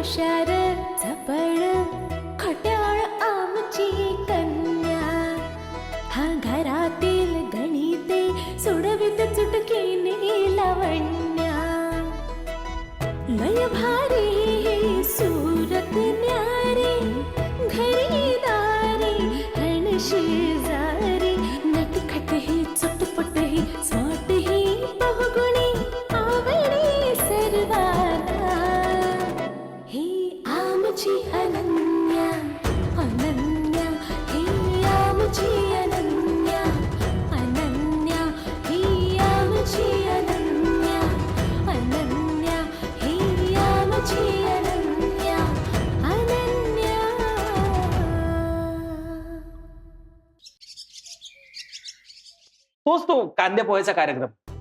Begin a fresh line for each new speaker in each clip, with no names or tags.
हुशार
कांदे पोह्याचा कार्यक्रम.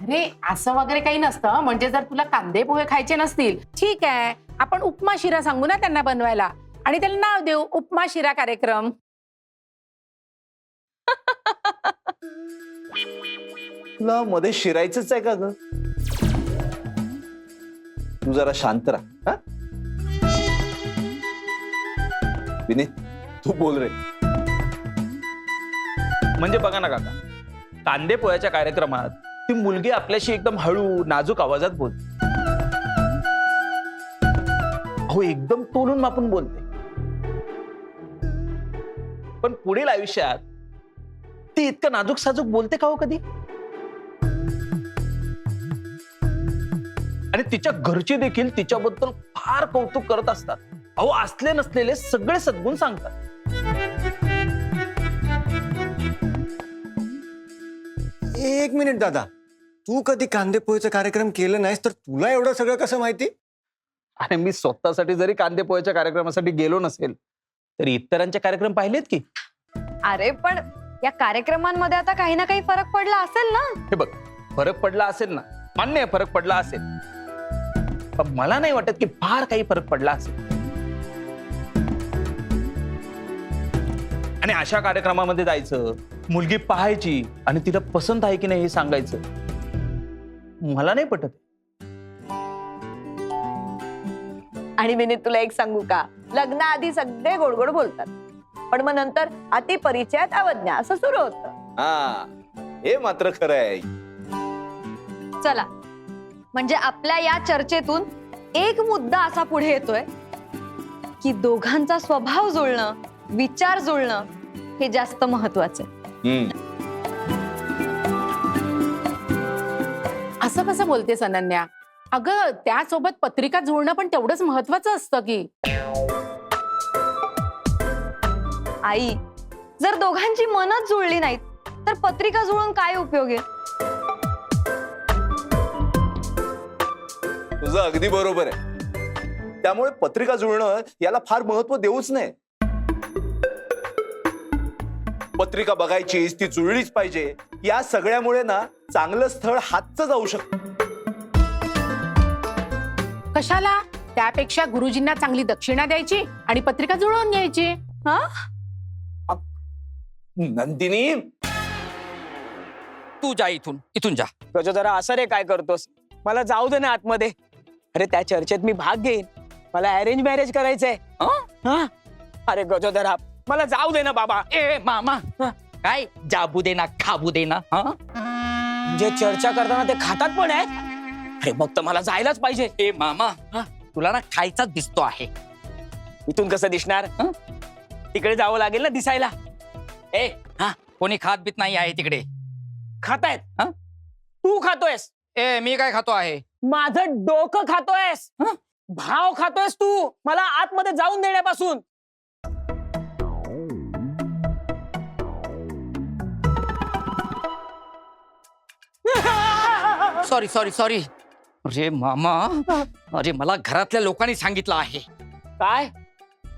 अरे असं वगैरे काही नसतं. म्हणजे जर तुला कांदे पोहे खायचे नसतील ठीक आहे. आपण उपमा शिरा सांगू ना त्यांना बनवायला. आणि त्याला नाव देऊ उपमा शिरा कार्यक्रम.
तुला मध्ये शिरायचंच आहे का ग? तू जरा शांत राहा हा? विनीत तू बोल रे.
म्हणजे बघा ना काका कांदे पोह्याच्या कार्यक्रमात ती मुलगी आपल्याशी एकदम हळू नाजूक आवाजात बोलते. अहो एकदम तोलून मापून बोलते. पण पुढील आयुष्यात ती इतकं नाजूक साजूक बोलते का हो कधी? आणि तिच्या घरचे देखील तिच्याबद्दल फार कौतुक करत असतात. अहो असले नसलेले सगळे सद्गुण सांगतात.
एक मिनिट दादा. तू कधी कांदे पोहेचा कार्यक्रम केलं नाहीस तर तुला एवढं सगळं कसं माहिती?
आणि मी स्वतःसाठी जरी कांदे पोह्याच्या कार्यक्रमासाठी गेलो नसेल तरी इतरांचे कार्यक्रम पाहिलेत की?
अरे पण या कार्यक्रमांमध्ये आता काही ना काही फरक पडला असेल ना?
हे बघ फरक पडला असेल ना? मान्य आहे फरक पडला असेल. पण मला नाही वाटत की फार काही फरक पडला असेल. आणि अशा कार्यक्रमामध्ये जायचं मुलगी पाहायची आणि तिला पसंत आहे की नाही हे सांगायचं मला नाही पटत.
आणि विनीत तुला एक सांगू का? लग्नाआधी सगळे गोड गोड बोलतात. पण मग नंतर अति परिचयात अवज्ञा असं सुरू होतं.
हा हे मात्र खरं आहे.
चला. म्हणजे आपल्या या चर्चेतून एक मुद्दा असा पुढे येतोय की दोघांचा स्वभाव जुळणं विचार जुळणं हे जास्त महत्वाचं आहे.
असं कसं बोलतेस अनन्या? अगं त्यासोबत पत्रिका जुळणं पण तेवढंच महत्वाचं असतं की.
आई जर दोघांची मनच जुळली नाहीत तर पत्रिका जुळून काय उपयोग आहे?
तुझं अगदी बरोबर आहे. त्यामुळे पत्रिका जुळणं याला फार महत्त्व देऊच नाही पत्रिका बघायचीच ती जुळलीच पाहिजे. या सगळ्यामुळे ना चांगलं स्थळ हातचं जाऊ शकतं
कशाला? त्यापेक्षा गुरुजींना चांगली दक्षिणा द्यायची आणि पत्रिका जुळवून घ्यायची.
हा?
नंदिनी!
तू जा इथून इथून जा.
जरा असं रे काय करतोस? मला जाऊ दे ना आतमध्ये. अरे त्या चर्चेत मी भाग घेईन. मला अरेंज मॅरेज करायचंय.
हं?
हा? अरे गजोदरा मला जाऊ दे ना बाबा.
ए मामा. काय? जाबू दे ना खाबू दे ना हं?
जे चर्चा करताना ते खातात पण आहेत. अरे मग तर मला जायलाच पाहिजे.
ए मामा. तुला ना खायचाच दिसतो आहे.
इथून कसं दिसणार?
हं?
तिकडे जावं लागेल ना दिसायला.
ए हा? कोणी खात बीत नाही आहे तिकडे.
खातायत.
हं?
तू खातोयस.
ए मी काय खातो आहे?
माझं डोकं खातोयस.
हं?
भाव खातोयस तू. मला आतमध्ये जाऊन देण्यापासून.
सॉरी सॉरी सॉरी अरे मामा अरे मला घरातल्या लोकांनी सांगितलं आहे.
काय?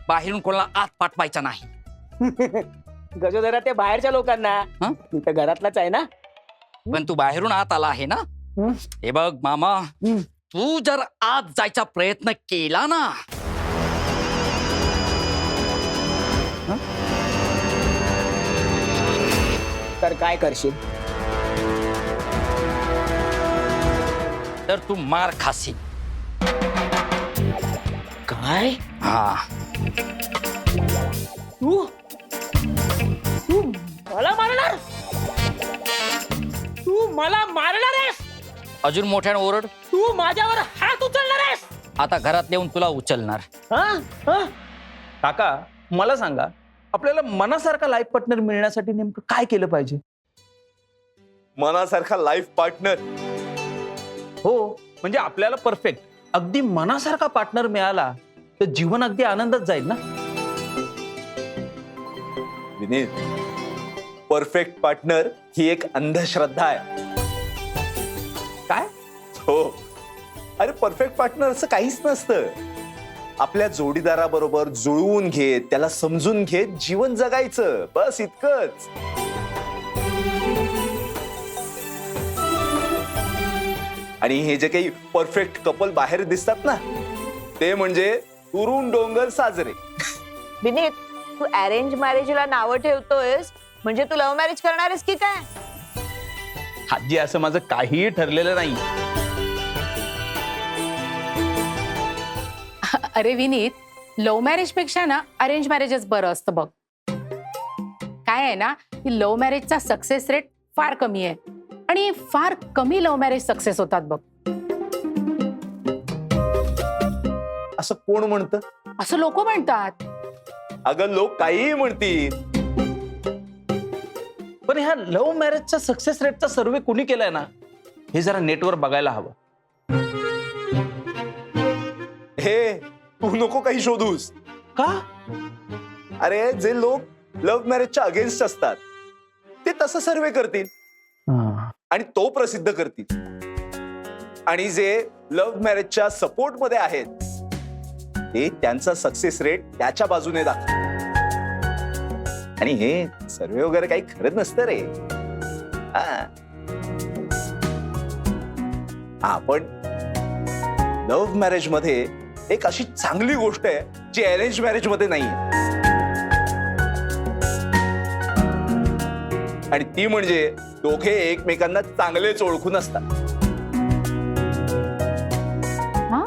बाहेरून कोणाला आत पाठवायचा नाही.
गजोदरा ते बाहेरच्या लोकांना.
हं?
मी तर घरातलाच आहे ना.
पण तू बाहेरून आत आला आहे ना?
हं?
हे बघ मामा
हं.
तू जर आत जायचा प्रयत्न केला ना?
तर काय करशील?
तर तू मार खाशील.
काय?
हा.
तू? तू मला मारणार? तू मला मारणार आहेस?
अजून मोठ्यानं ओरड?
तू माझ्यावर हात उचलणार आहेस?
आता घरात येऊन तुला उचलणार.
हा? हा?
काका मला सांगा आपल्याला मनासारखा लाईफ पार्टनर मिळण्यासाठी नेमकं काय केलं पाहिजे?
मनासारखा लाईफ पार्टनर
हो म्हणजे आपल्याला परफेक्ट अगदी मनासारखा पार्टनर मिळाला तर जीवन अगदी आनंदात जाईल ना?
विनीत परफेक्ट पार्टनर ही एक अंधश्रद्धा आहे.
काय?
हो. अरे परफेक्ट पार्टनर असं काहीच नसतं. आपल्या जोडीदाराबरोबर जुळवून घेत त्याला समजून घेत जीवन जगायचं. बस इतकंच. आणि हे जे काही परफेक्ट कपल बाहेर दिसतात ना ते म्हणजे उरून डोंगर साजरे.
विनीत तू अरेंज मॅरेजला नावं ठेवतोयस म्हणजे तू लव्ह मॅरेज करणार आहेस की काय?
आजी असं माझं काहीही ठरलेलं नाही.
अरे विनीत लव्ह मॅरेजपेक्षा ना अरेंज मॅरेजच बरं असतं बघ. काय आहे ना की लव्ह मॅरेजचा सक्सेस रेट फार कमी आहे. आणि फार कमी लव्ह मॅरेज सक्सेस होतात बघ.
असं कोण म्हणतं?
असं लोक म्हणतात.
अगं लोक काहीही म्हणतील.
पण ह्या लव्ह मॅरेजच्या सक्सेस रेटचा सर्वे कोणी केलाय ना हे जरा नेटवर बघायला हवं.
हे तू नको काही शोधूस.
का?
अरे जे लोक लव्ह मॅरेजच्या अगेन्स्ट असतात ते तसं सर्वे करतील. आणि तो प्रसिद्ध करतील. आणि जे लव्ह मॅरेजच्या सपोर्टमध्ये आहेत ते त्यांचा सक्सेस रेट त्याच्या बाजूने दाखव. आणि हे सर्वे वगैरे काही खरंच नसतं रे. आपण लव्ह मॅरेजमध्ये एक अशी चांगली गोष्ट आहे जी अरेंज मॅरेजमध्ये नाहीये. आणि ती म्हणजे दोघे एकमेकांना चांगलेच ओळखून असतात.
हा?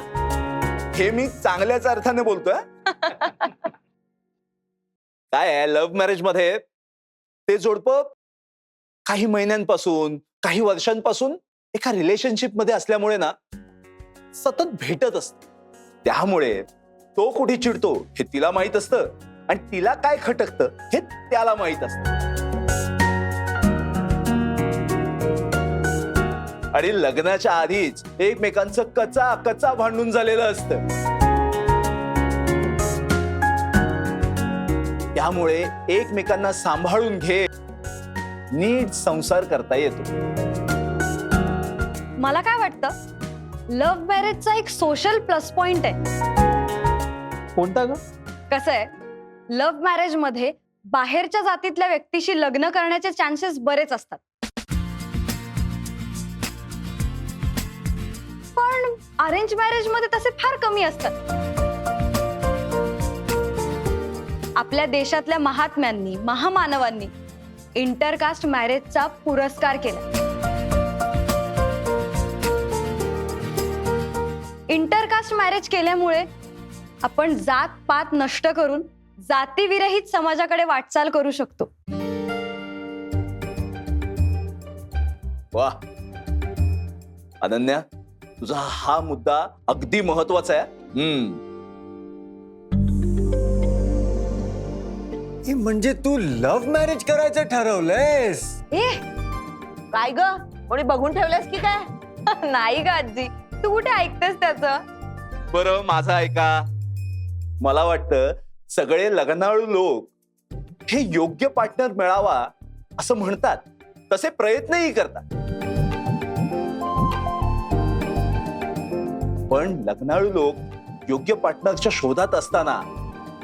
हे मी चांगल्याच अर्थाने बोलतोय. काय आहे लव्ह मॅरेजमध्ये? ते जोडपं काही महिन्यांपासून काही वर्षांपासून एका रिलेशनशिपमध्ये असल्यामुळे ना सतत भेटत असत. त्यामुळे तो कुठे चिडतो हे तिला माहीत असतं. आणि तिला काय खटकतं हे त्याला माहीत असतं. आणि लग्नाच्या आधीच एकमेकांचं कचा कचा भांडून झालेलं असतं. त्यामुळे एकमेकांना सांभाळून घे नीट संसार करता येतो.
मला काय वाटतं? लव्ह मॅरेजचा एक सोशल प्लस पॉइंट आहे.
कोणता ग?
कसं आहे? लव्ह मॅरेजमध्ये बाहेरच्या जातीतल्या व्यक्तीशी लग्न करण्याचे चान्सेस बरेच असतात. पण अरेंज मॅरेजमध्ये तसे फार कमी असतात. आपल्या देशातल्या महात्म्यांनी महामानवांनी इंटरकास्ट मॅरेजचा पुरस्कार केला. इंटरकास्ट मॅरेज केल्यामुळे आपण जात पात नष्ट करून जातीविरहित समाजाकडे वाटचाल करू शकतो.
वा अनन्या तुझा हा मुद्दा अगदी महत्त्वाचा आहे. हम्म.
हे म्हणजे तू लव्ह मॅरेज करायचं ठरवलंयस?
ए
काय ग? कोणी बघून ठेवलंयस की काय?
नाही ग आजी. तू कुठे ऐकतेस त्याच?
बरं माझा ऐका. मला वाटतं सगळे लग्नाळू लोक हे योग्य पार्टनर मिळावा असं म्हणतात. तसे प्रयत्नही करतात. पण लग्नाळू लोक योग्य पार्टनरच्या शोधात असताना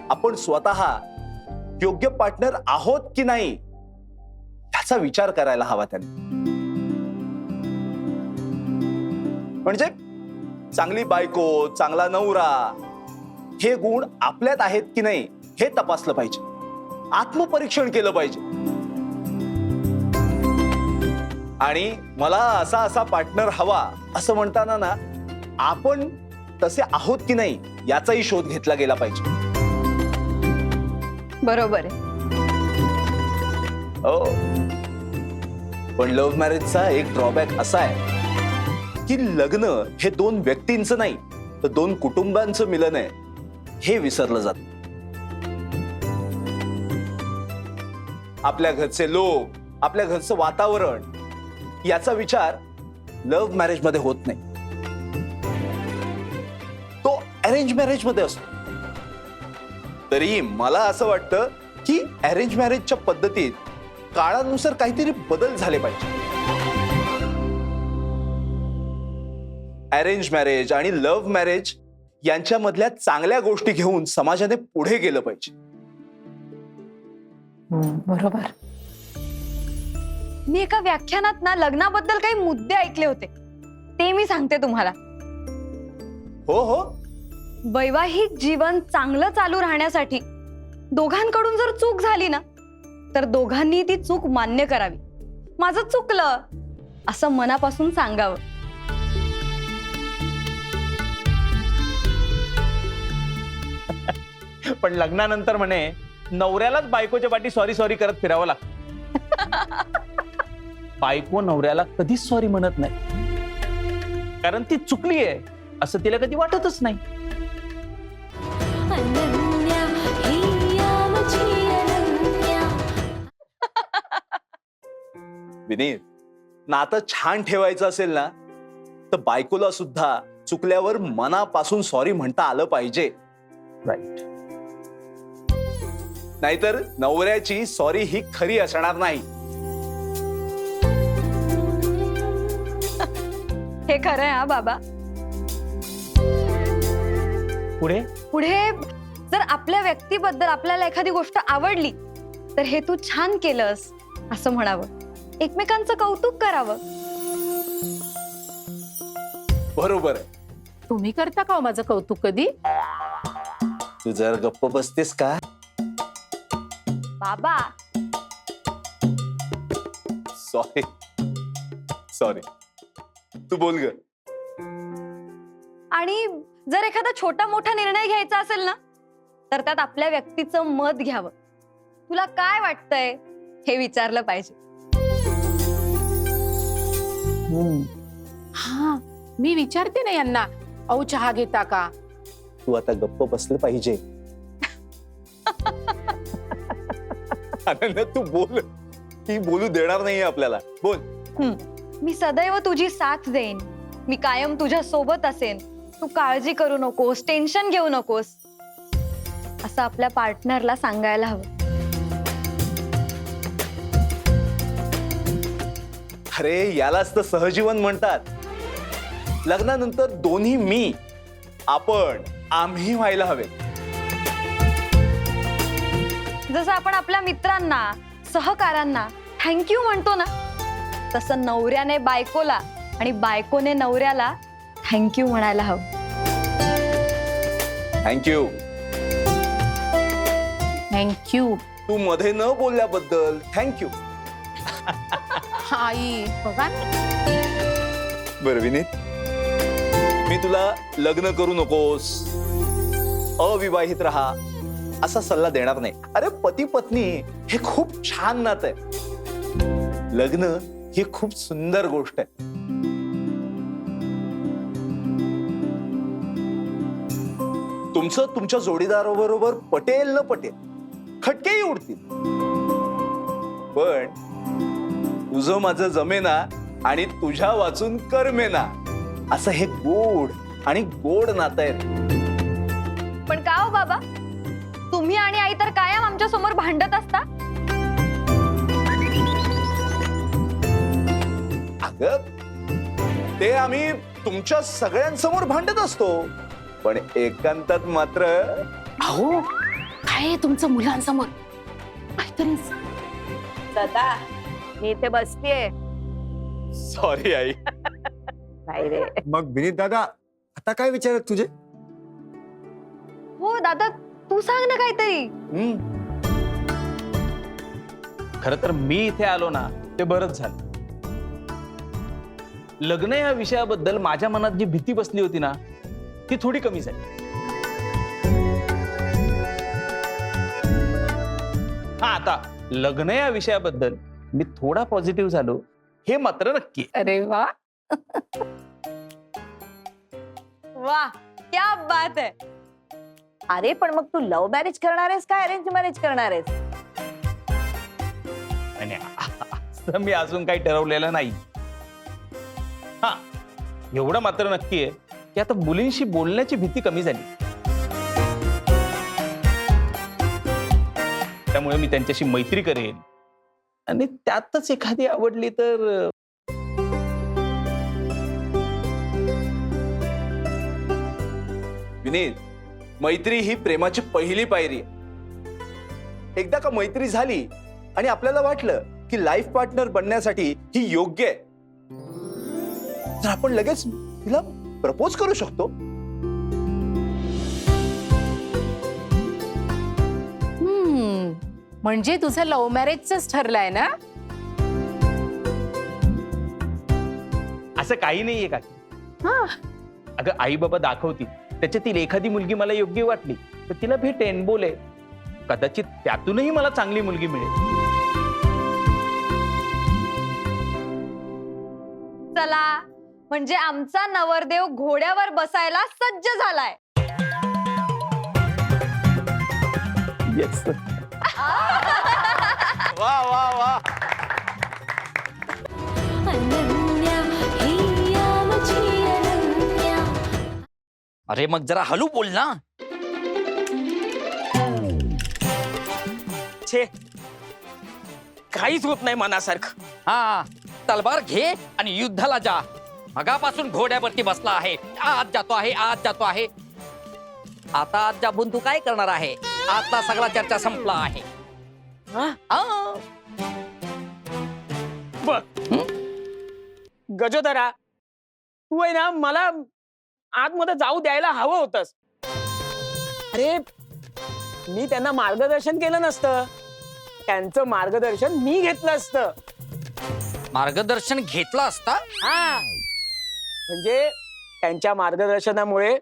आपण स्वतः योग्य पार्टनर आहोत की नाही याचा विचार करायला हवा त्यांनी. म्हणजे चांगली बायको चांगला नवरा हे गुण आपल्यात आहेत की नाही हे तपासलं पाहिजे. आत्मपरीक्षण केलं पाहिजे. आणि मला असा असा पार्टनर हवा असं म्हणताना ना आपण तसे आहोत की नाही याचाही शोध घेतला गेला पाहिजे.
बरोबर आहे.
हो. पण लव्ह मॅरेजचा एक ड्रॉबॅक असा आहे की लग्न हे दोन व्यक्तींचं नाही तर दोन कुटुंबांचं मिलन आहे हे विसरलं जात. आपल्या घरचे लोक आपल्या घरचं वातावरण याचा विचार लव्ह मॅरेजमध्ये होत नाही. अरेंज मॅरेजमध्ये असतो. तरी मला असं वाटतं की अरेंज मॅरेजच्या पद्धतीत काळानुसार काहीतरी बदल झाले पाहिजे. अरेंज मॅरेज आणि लव्ह मॅरेज यांच्यामधल्या चांगल्या गोष्टी घेऊन समाजाने पुढे गेलं पाहिजे.
बरोबर.
मी एका व्याख्यानात ना लग्नाबद्दल काही मुद्दे ऐकले होते. ते मी सांगते तुम्हाला.
हो हो.
वैवाहिक जीवन चांगलं चालू राहण्यासाठी दोघांकडून जर चूक झाली ना तर दोघांनी ती चूक मान्य करावी. माझं चुकलं असं मनापासून सांगावं.
पण लग्नानंतर म्हणे नवऱ्यालाच बायकोच्या पाठी सॉरी सॉरी करत फिरावं लागतं. बायको नवऱ्याला कधीच सॉरी म्हणत नाही. कारण ती चुकली आहे असं तिला कधी वाटतच नाही.
विनीत नातं छान ठेवायचं असेल ना तर बायकोला सुद्धा चुकल्यावर मनापासून सॉरी म्हणता आलं पाहिजे.
राईट
नाहीतर नवऱ्याची सॉरी ही खरी असणार नाही.
हे खरं आहे हा बाबा.
पुढे?
पुढे जर आपल्या व्यक्तीबद्दल आपल्याला एखादी गोष्ट आवडली तर हे तू छान केलंस असं म्हणावं. एकमेकांचं कौतुक करावं.
बरोबर आहे.
तुम्ही करता का हो माझं कौतुक कधी?
तू जर गप्प बसतेस का?
बाबा.
सॉरी सॉरी तू बोल ग.
आणि जर एखादा छोटा मोठा निर्णय घ्यायचा असेल ना तर त्यात आपल्या व्यक्तीचं मत घ्यावं. तुला काय वाटतंय हे विचारलं पाहिजे.
हा मी विचारते ना यांना औ चहा घेता का?
तू आता गप्प बसलं पाहिजे. अनन्या, तू बोल. ती बोलू देणार नाहीये आपल्याला. बोल.
मी सदैव तुझी साथ देईन. मी कायम तुझ्या सोबत असेन. तू काळजी करू नकोस टेन्शन घेऊ नकोस. असं आपल्या पार्टनरला सांगायला हवं.
अरे यालाच तर सहजीवन म्हणतात. लग्नानंतर दोन्ही मी आपण आम्ही व्हायला हवे.
जसं आपण आपल्या मित्रांना सहकारांना थँक्यू म्हणतो ना तसं नवऱ्याने बायकोला आणि बायकोने नवऱ्याला थँक्यू म्हणायला हवं.
थँक्यू.
थँक्यू.
तू मध्ये न बोलल्याबद्दल थँक्यू.
आई बघा. ना.
बरं विनीत. मी तुला लग्न करू नकोस. अविवाहित राहा. असा सल्ला देणार नाही. अरे पती पत्नी हे खूप छान नातं आहे. लग्न ही खूप सुंदर गोष्ट आहे. तुमचं तुमच्या जोडीदाराबरोबर पटेल न पटेल खटकेही उडतील. पण तुझं माझं जमेना आणि तुझ्या वाचून करमेना असं हे गोड आणि गोड नातं आहे.
पण का हो बाबा? तुम्ही आणि आई तर कायम आमच्यासमोर भांडत असता?
अगं ते आम्ही तुमच्या सगळ्यांसमोर भांडत असतो. पण एकांतात मात्र
अहो काय आहे तुमचं मुलांसमोर? काहीतरी
दादा मी इथे बसतीये
सॉरी आई.
नाही रे.
मग विनीत दादा आता काय विचारत तुझे?
हो दादा तू सांग ना काहीतरी.
हम्म,
खर तर मी इथे आलो ना ते बरंच झालं. लग्न या विषयाबद्दल माझ्या मनात जी भीती बसली होती ना ती थोडी कमी झाली. हा आता लग्न या विषयाबद्दल मी थोडा पॉझिटिव्ह झालो हे मात्र नक्की.
अरे वा.
वा क्या बात आहे.
अरे पण मग तू लव्ह मॅरेज करणार आहेस का अरेंज मॅरेज करणार आहेस?
आणि असं मी अजून काही ठरवलेलं नाही. हा एवढं मात्र नक्की आहे. की आता मुलींशी बोलण्याची भीती कमी झाली. त्यामुळे मी त्यांच्याशी मैत्री करेन. आणि त्यातच एखादी आवडली तर
विनीत मैत्री ही प्रेमाची पहिली पायरी आहे. एकदा का मैत्री झाली आणि आपल्याला वाटलं की लाईफ पार्टनर बनण्यासाठी ही योग्य आहे तर आपण लगेच तिला प्रपोज करू शकतो.
हम्म, म्हणजे तुझं लव्ह मॅरेजच ठरलंय ना?
असं काही नाहीये का अगं आई बाबा दाखवतील त्याच्यातील एखादी मुलगी मला योग्य वाटली तर तिला भेटेन बोले कदाचित त्यातूनही मला चांगली मुलगी मिळेल.
चला. म्हणजे आमचा नवरदेव घोड्यावर बसायला सज्ज झालाय.
येस वा वा वा.
अरे मग जरा हलू बोल ना.
छे. काहीच होत नाही मनासारखं.
हा. तलवार घे आणि युद्धाला जा. मगापासून घोड्यावरती बसला आहे. आज जातो आहे आज जातो आहे. आता आज जाबून तू काय करणार आहे? आता सगळा चर्चा संपला आहे.
बघ. गजोदरा तू आहे ना मला आतमध्ये जाऊ द्यायला हवं होतस. अरे मी त्यांना मार्गदर्शन केलं नसतं. त्यांचं मार्गदर्शन मी घेतलं असतं.
मार्गदर्शन घेतला असता?
हा. म्हणजे त्यांच्या मार्गदर्शनामुळे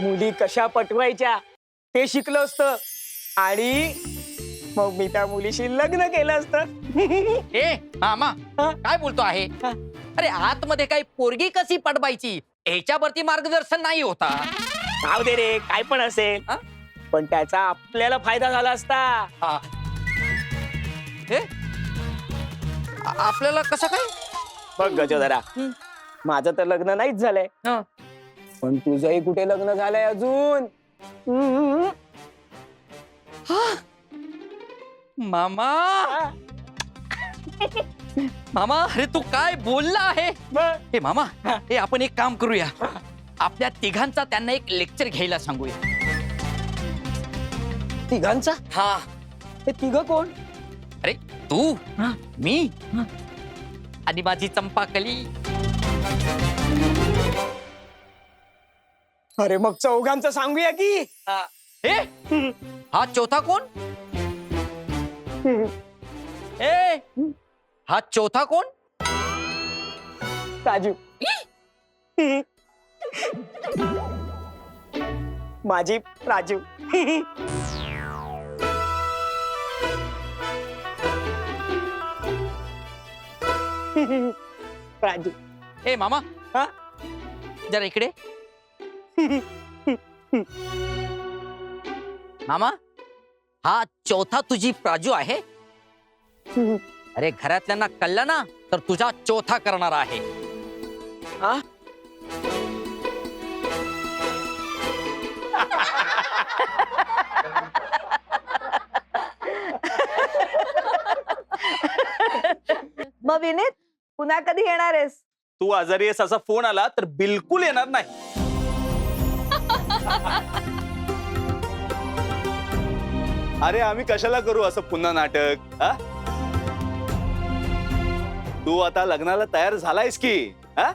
मुली कशा पटवायच्या ते शिकलं असतं आणि मग मी त्या मुलीशी लग्न केलं असतं
ए मामा
हा?
काय बोलतो आहे
हा.
अरे आतमध्ये काय पोरगी कशी पटवायची ह्याच्यावरती मार्गदर्शन नाही होता
जाऊ दे रे काय पण असेल
हा?
पण त्याचा आपल्याला फायदा झाला असता
हा. हे? आ- आपल्याला कसं काय
बघ गजोदरा माझं तर लग्न नाहीच झालंय.
हा.
पण तुझंही कुठे लग्न झालंय अजून? हम्म.
मामा!
हा,
मामा अरे तू काय बोलला आहे. हे मामा
हा.
आपण एक काम करूया. आपल्या तिघांचा त्यांना एक लेक्चर घ्यायला सांगूया.
तिघांचा?
हा.
हे तिघ कोण?
अरे तू
हा.
मी. आणि माझी चंपाकली.
अरे मग चौघांचं सांगूया की.
हे. हा? चौथा कोण? ए हा चौथा कोण?
राजू. माझी राजू. राजू.
ए मामा.
हा?
जरा इकडे. मामा हा चौथा तुझी प्राजू आहे? अरे घरातल्यांना कळलं ना तर तुझा चौथा करणार आहे.
हा?
मग विनीत पुन्हा कधी येणार आहेस?
तू आजारी आहेस असा फोन आला तर बिलकुल येणार नाही.
अरे आम्ही कशाला करू असं पुन्हा नाटक हा? तू आता लग्नाला तयार झालायस की हा?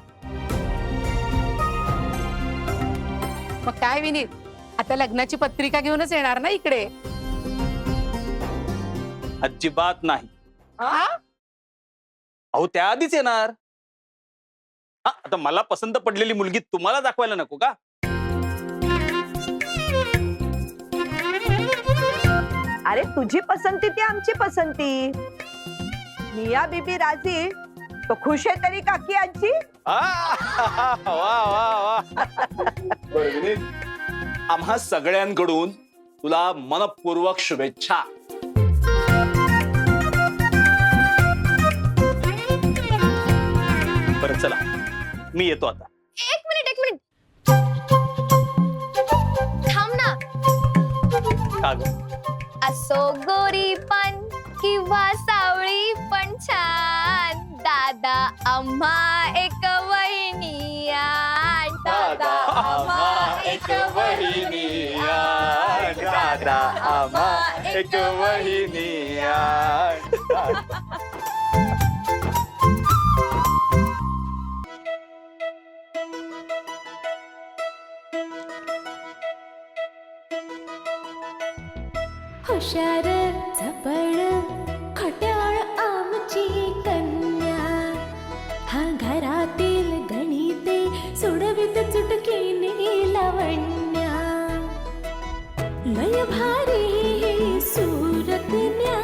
मग काय विनीत आता लग्नाची पत्रिका घेऊनच येणार ना इकडे?
अजिबात नाही.
हा?
अहो त्याआधीच येणार. आता मला पसंत पडलेली मुलगी तुम्हाला दाखवायला नको का?
अरे तुझी पसंती ती आमची पसंती. मिया बीबी राजी तो खुश आहे तरी काकी आजी?
आम्हा सगळ्यांकडून तुला मनपूर्वक शुभेच्छा.
बरं चला. मी येतो आता
एक मिनिट एक मिनिट थांब ना
का ग
असो गोरी पण किंवा सावळी पण छान दादा आम्हा एक वहिनी आण. दादा आम्हा एक वहिनी आण.
दादा आम्हा एक वहिनी आण.
हुशार चपळ खट्याळ आमची कन्या. हा घरातील गणिते सोडवित चुटकीने लावण्या लय भारी सूरतन्या